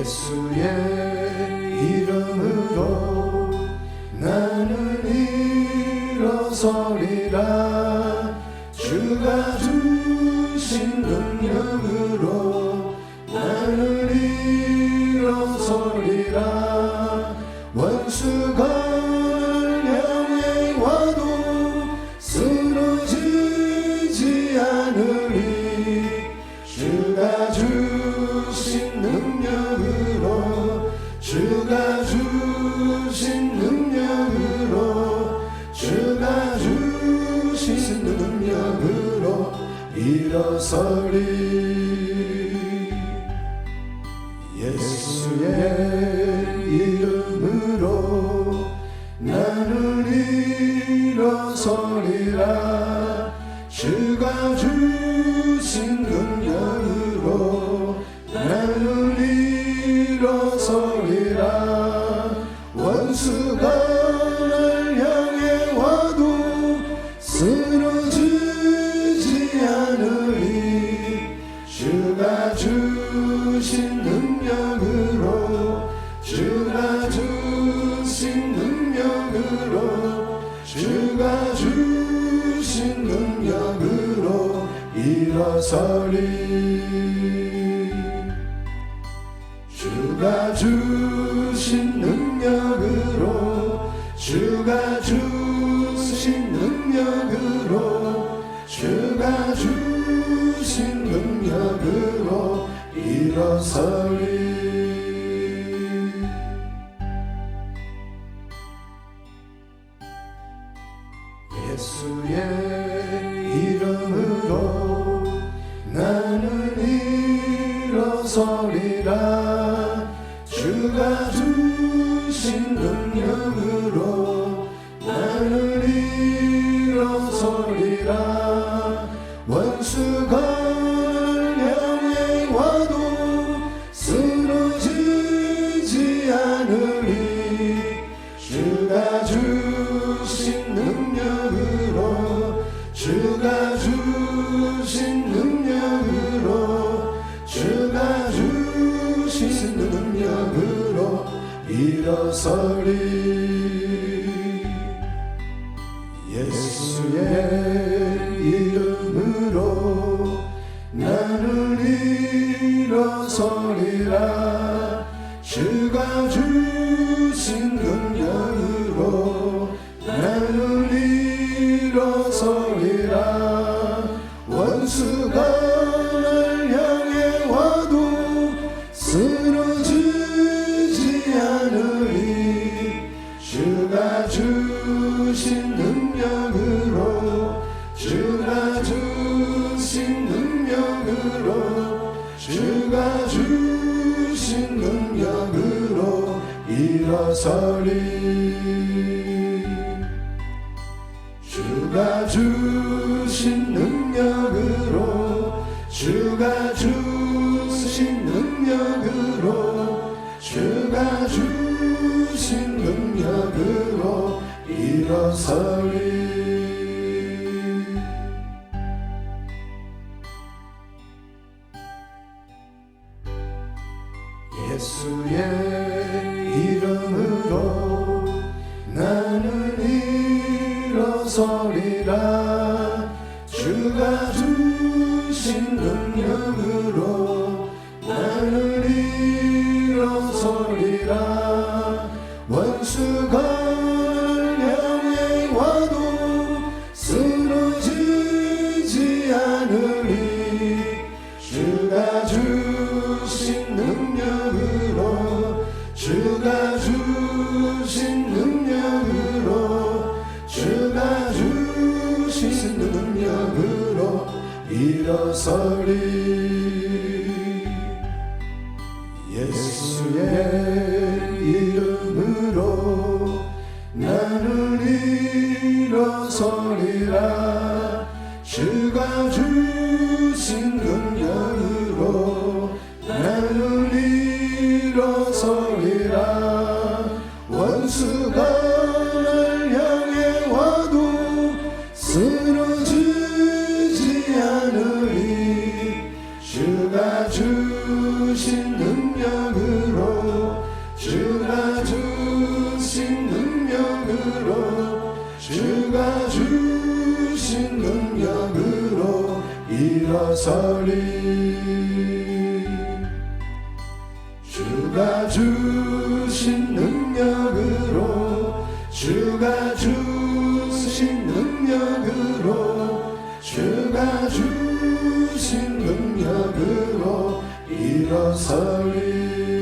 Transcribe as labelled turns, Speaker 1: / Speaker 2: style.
Speaker 1: 예수의 이름으로 나는 일어서리라. 주가 주신 능력으 주가 주신 능력으로 주가 주신 능력으로 일어서리. 예수의 이름으로 나는 일어서리라. 주가 주신 능력으로 나는 일어서리라 원수가 날 향해 와도 쓰러지지 않으리. 주가 주신 능력으로 주가 주신 능력으로 주가 주신 능력으로 일어서리 주신 능력으로 주가 주신 능력으로 주가 주신 능력으로 일어서리. 예수의 이름으로 나는 일어서리라 주가 주신 능력으로 나는 일어서리라 일어 일어서리 주가 주신 능력으로 주가 주신 능력으로 주가 주신 능력으로 일어서리. 예수의 일어서리라. 주가 주신 능력으로 나는 일어서리라. 원수가 날 향해 와도 쓰러지지 않으리. 주가 주신 능력으로 주가 주신 능력으로 일어서리. 예수의 이름으로 나는 일어서리라. 주가 주신 능력으로 나는 일어서리라. 원수가 주신 능력으로 주가 주신 능력으로 주가 주신 능력으로 일어서리. 주가 주신 능력으로 주가 주신 능력으로 주가 주신 주신 능력으로 일어서리